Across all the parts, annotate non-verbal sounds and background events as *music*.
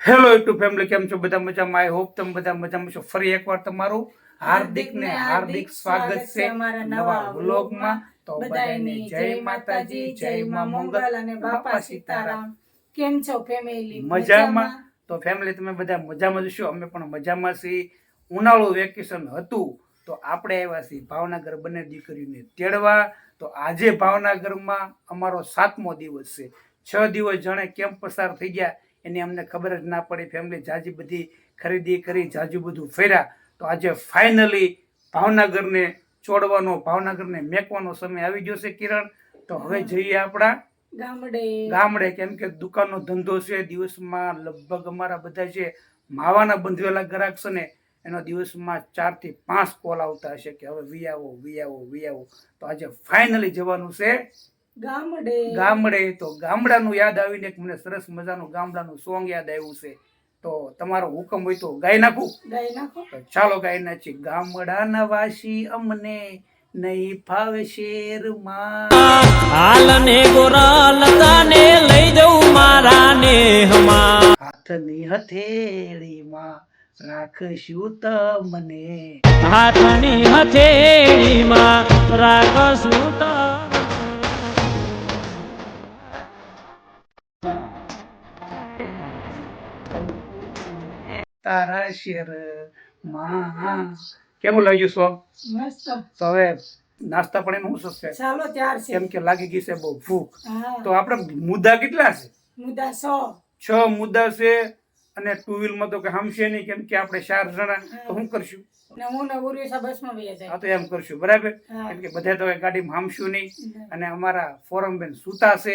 Hello YouTube family કેમ છો? બધા મજામાં? આઈ હોપ તમે બધા મજામાં છો. ફરી એકવાર તમારું હાર્દિક ને હાર્દિક સ્વાગત છે અમારા નવા વ્લોગમાં તો બધાને જય માતાજી જય માં મંગલ અને બાપા સીતારામ. કેમ છો ફેમિલી મજામાં? તો ફેમિલી તમે બધા મજામાં જ છો? અમે પણ મજામાં છીએ. ઉનાળુ વેકેશન હતું. તો આપણે આવ્યા છીએ ભાવનગર બંને દીકરીઓને તેડવા. તો આજે ભાવનગરમાં અમારો સાતમો દિવસ છે. છ દિવસ જાણે કેમ પસાર થઈ ગયા. એની અમને ખબર જ ના પડી ફેમિલી જાજી બધી ખરીદી કરી જાજુ બધું ફેર્યા. તો આજે ફાઇનલી ભાવનગરને ચોડવાનો ભાવનગરને મેકવાનો સમય આવી ગયો છે કિરણ. તો હવે જઈએ આપણા ગામડે. ગામડે. કેમ કે દુકાનનો ધંધો છે દિવસમાં લગભગ અમારા બધા છે માવાના બંધવેલા ગ્રાહક છે ને એનો દિવસમાં ચારથી પાંચ કોલ આવતા હશે કે હવે વી આવો વી આવો વી આવો. તો આજે ફાઇનલી જવાનું છે ગામડે. ગામડે તો ગામડાનું યાદ આવીને એક મને સરસ મજાનું ગામડાનું સોંગ યાદ આવ્યું છે. તો તમારો હુકમ હોય તો ગાઈ નાખું. ગાઈ નાખો. ચાલો ગાઈ નાખી ગામડાના વાસી અમને નહીં ફાવે શેરમાં. હાલને ગોરાલતાને લઈ જઉં મારા નેહમાં. હાથની હથેળીમાં રાખશું તમને. હાથની હથેળીમાં રાખશું તમને. તારા શેરમાં. કેવું લાગ્યું સો મસ્ત. તો હવે નાસ્તા પણ એનું શું છે ચાલો ત્યાર છે. કેમ કે લાગી ગઈ છે બહુ ભૂખ. તો આપણે મુદ્દા કેટલા છે? મુદ્દા સો. છ મુદ્દા છે અને ટુ વ્હીલમાં તો કે હમશે નહીં કેમ કે આપણે ચાર જણા. તો શું કરશું? ને હું તો એમ કરશું. બરાબર? કેમ કે બધા તો ગાડીમાં હમશું નહીં. અને અમારા ફોરમ બેન સુતા છે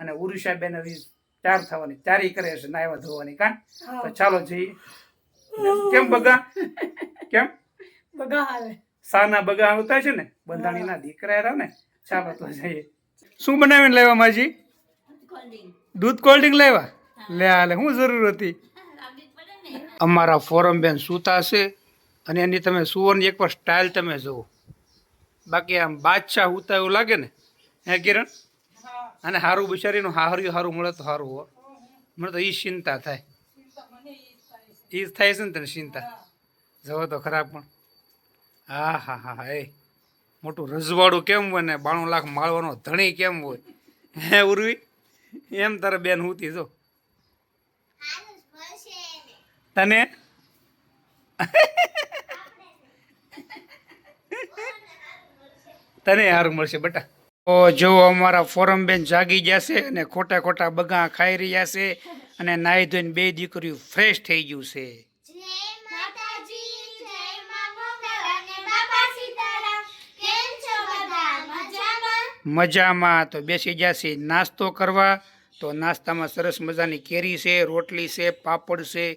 અને ઉરુષા બેન હવે ચાર થવાની તૈયારી કરે છે નાયવા ધોવાની કાં? તો ચાલો જઈએ. કેમ બગા? કેમ? બધા હાલે. સાના બગા આવતા છે ને બંધાણીના દીકરા રહ્યા ને ચાલો તો જઈએ. શું બનાવીને લેવા માજી? દૂધ કોલ્ડ ડ્રિંક લાવ્યા લે હાલે શું જરૂર હતી. અમારા ફોરમ બેન સૂતા છે અને એની તમે સુવરની એકવાર સ્ટાઇલ તમે જુઓ. બાકી આમ બાદશાહ ઉતા એવું લાગે ને હે કિરણ? અને સારું બિચારીનું હાર્યું સારું મળે તો સારું હો. મને તો એ ચિંતા થાય. એ જ થાય છે ને તને ચિંતા? જવો તો ખરાબ પણ. હા હા હા હા, એ. મોટું રજવાડું કેમ હોય બાણું લાખ માળવાનો ધણી કેમ હોય? હે, ઉર્વી? એમ તારે બેન હુતી, જો. તને? તને હારું મળશે, બેટા. જો અમારા ફોરમ બેન જાગી જશે અને ખોટા ખોટા બગા ખાઈ રહ્યા છે. અને નાહી ધોઈને બે દીકરીઓ ફ્રેશ થઈ ગયું છે. જય માતાજી જય માં મંગળ અને બાપા સીતારામ. કેમ છો બધા? મજામાં? મજામાં. તો બેસી જશે નાસ્તો કરવા. તો નાસ્તામાં સરસ મજાની કેરી છે રોટલી છે પાપડ છે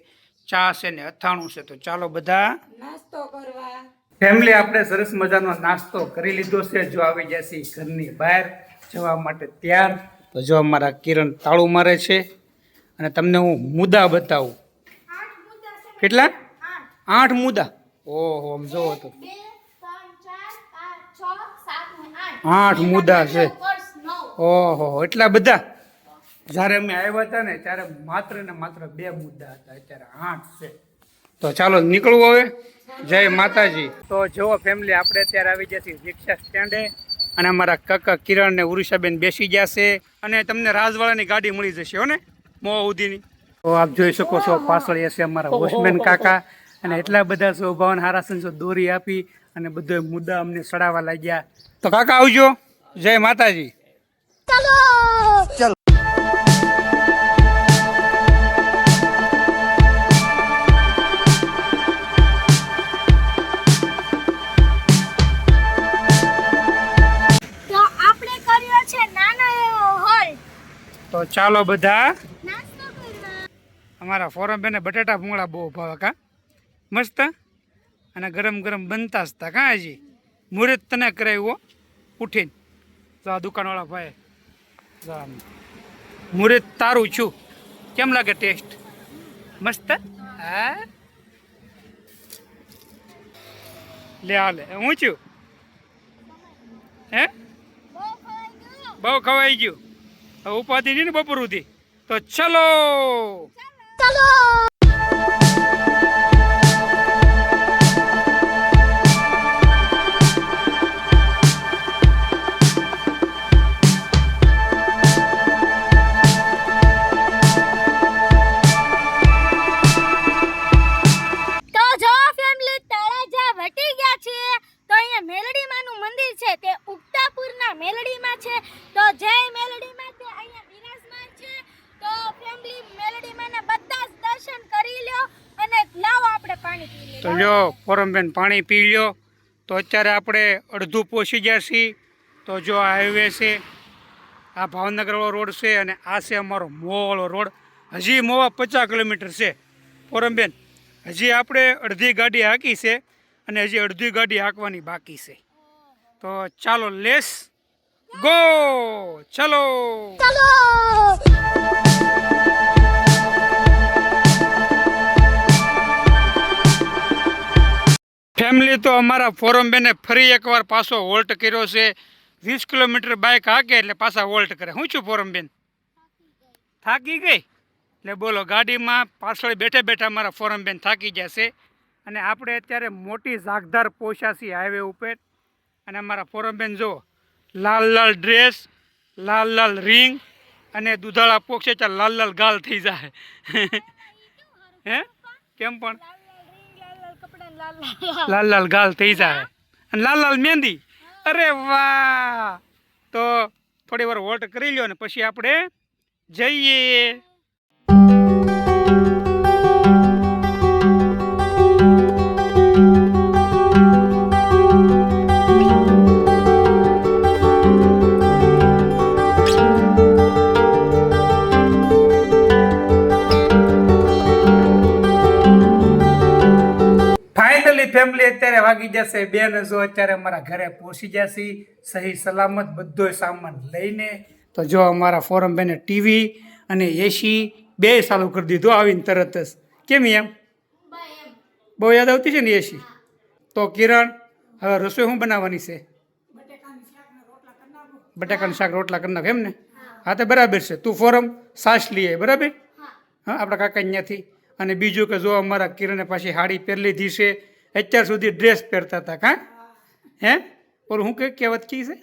ચા છે ને અથાણું છે. તો ચાલો બધા. નાસ્તો કરવા. ફેમિલી આપણે સરસ મજાનો નાસ્તો કરી લીધો છે. જો આવી જશે ઘરની બહાર જવા માટે તૈયાર. તો જો અમારા કિરણ તાળું મારે છે. અને તમને હું મુદ્દા બતાવું. કેટલા? આઠ. મુદ્દા. ઓહો આમ જોવો તો. છ આઠ. મુદ્દા છે. ઓહો એટલા બધા? જ્યારે અમે આવ્યા હતા ને ત્યારે માત્ર ને માત્ર બે મુદ્દા હતા. અત્યારે આઠ છે. તો ચાલો નીકળવું હવે. જય માતાજી. તો જુઓ ફેમિલી આપણે અત્યારે આવી જશે રિક્ષા સ્ટેન્ડે અને અમારા કાકા કિરણ ને ઉરુષાબેન બેસી જશે અને તમને રાજવાળાની ગાડી મળી જશે હો ને? સુધીની તો આપ જોઈ શકો છો પાછળ છે અમારા વોચમેન કાકા. અને એટલા બધા સ્વભાવન હારા સંજો દોરી આપી અને બધો મુદ્દા અમને સડાવવા લાગ્યા. તો કાકા આવજો. જય માતાજી. ચલો! આપણે કર્યો છે નાનો એવો હોલ. તો ચાલો બધા. અમારા ફોરમ બેને બટાટા ભૂંગળા બહુ ભાવે કાં? મસ્ત? અને ગરમ ગરમ બનતા જ હતા કાં હજી મુહૂર્ત તને કરાવ્યો ઉઠીને. જા દુકાનવાળા ભાઈ જા. મુહૂર્ત તારું છું. કેમ લાગે ટેસ્ટ? મસ્ત? હા? લે હાલે હું છું? હે? બહુ ખવાઈ ગયું. ઉપાધિ નહીં ને બપોર સુધી. તો ચલો. 哈喽 તો ફોરમબેન પાણી પી લ્યો તો અત્યારે આપણે અડધું પહોંચી ગયા તો જો આ હાઈવે છે આ ભાવનગરવાળો રોડ છે અને આ છે અમારો મોવાળો રોડ હજી મોવા પચાસ કિલોમીટર છે ફોરમબેન હજી આપણે અડધી ગાડી હાંકી છે અને હજી અડધી ગાડી હાંકવાની બાકી છે તો ચાલો લેસ ગો ચલો ફેમિલી તો અમારા ફોરમ બેને ફરી એકવાર પાછો વોલ્ટ કર્યો છે. વીસ કિલોમીટર બાઇક હાકે એટલે પાછા વોલ્ટ કરે. હું છું ફોરમ બેન? થાકી ગઈ? એટલે બોલો, ગાડીમાં પાછળ બેઠે બેઠા અમારા ફોરમ બેન થાકી જશે અને આપણે અત્યારે મોટી ઝાકધાર પહોંચ્યા છીએ હાઈવે ઉપર. અને અમારા ફોરમ બેન જુઓ લાલ લાલ ડ્રેસ લાલ લાલ રિંગ અને દુધાળા પોક્ષે ત્યાં લાલ લાલ ગાલ થઈ જાય. *laughs* હે? કેમ પણ? લાલ લાલ. ગાલ થઈ જાય. અને લાલ લાલ મહેંદી અરે વાહ! તો થોડી વાર વોટ કરી લ્યો ને પછી આપણે જઈએ. ફાઇનલી ફેમિલી અત્યારે વાગી જશે. બેન જો અત્યારે અમારા ઘરે પહોંચી જશે સહી સલામત બધો સામાન લઈને. તો જો અમારા ફોરમ બેને ટીવી અને એસી બે ચાલુ કરી દીધું આવીને તરત જ. કેમ એમ? બહુ યાદ આવતી છે ને એસી તો કિરણ હવે રસોઈ શું બનાવવાની છે? બટાકાનું શાક રોટલા કરી નાખો. એમ ને? હા. તો બરાબર છે. તું ફોરમ સાસ લઈએ બરાબર? હા આપણા કાકા અહીંયાથી. અને બીજું કે જો અમારા કિરણે પાછી હાડી પહેરી લીધી છે અત્યાર સુધી ડ્રેસ પહેરતા હતા કાં? હે. ઓર હું કઈ કહેવત કી છે?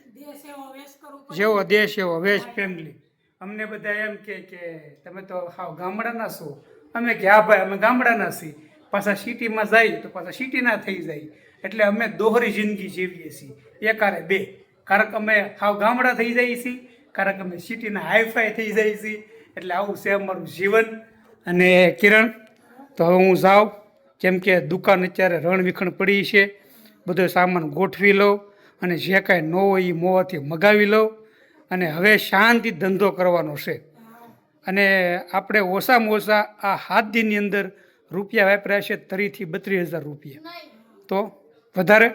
જેવો દેશ એવો વેશ ફેમિલી અમને બધા એમ કે કે તમે તો હાવ ગામડાના છો. અમે કે હા ભાઈ અમે ગામડાના છીએ. પાછા સિટીમાં જાય તો પાછા સિટીના થઈ જાય. એટલે અમે દોહરી જિંદગી જીવીએ છીએ. એકારે બે. કારણ કે અમે હાવ ગામડા થઈ જઈએ છીએ કારણ કે અમે સિટીના હાઈફાઈ થઈ જઈએ છીએ. એટલે આવું છે અમારું જીવન. અને કિરણ તો હવે હું જાઉં. કેમ કે દુકાન અત્યારે રણ વિખણ પડી છે બધો સામાન ગોઠવી લઉં અને જે કાંઈ ન હોય એ મોવાથી મગાવી લઉં અને હવે શાંતિ ધંધો કરવાનો છે. અને આપણે ઓછામાં ઓછા આ હાથ દિનની અંદર રૂપિયા વાપર્યા છે ત્રીસથી બત્રીસ હજાર રૂપિયા. તો વધારે?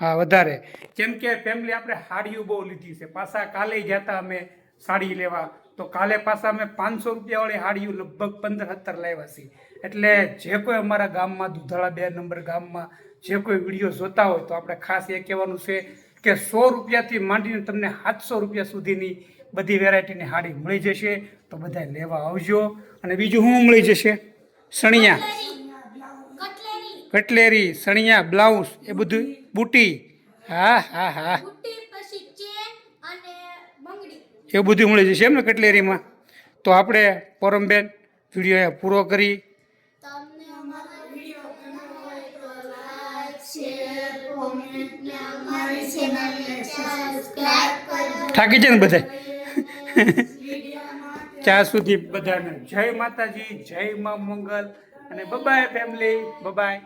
હા. વધારે. કેમ કે ફેમિલી આપણે સાડીઓ બહુ લીધી છે. પાછા કાલે ગયા હતા અમે સાડી લેવા. તો કાલે પાછા અમે પાંચસો રૂપિયાવાળી સાડીઓ લગભગ પંદર સત્તર લાવ્યા છીએ. એટલે જે કોઈ અમારા ગામમાં, દુધાળા બે નંબર ગામમાં જે કોઈ વીડિયો જોતા હોય તો આપણે ખાસ એ કહેવાનું છે કે સો રૂપિયાથી માંડીને તમને સાતસો રૂપિયા સુધીની બધી વેરાયટીની સાડી મળી જશે. તો બધા લેવા આવજો. અને બીજું શું મળી જશે? સણિયા. કટલેરી, સણિયા, બ્લાઉઝ, એ બધું બુટી. હા હા હા. એવું બધું મળી જશે એમ ને કટલેરીમાં. તો આપણે પરમબેન વીડિયો પૂરો કરી. થાકી છે ને બધા? *laughs* ત્યાં સુધી બધાને જય માતાજી, જય મા મંગલ અને બબાય ફેમિલી બબાય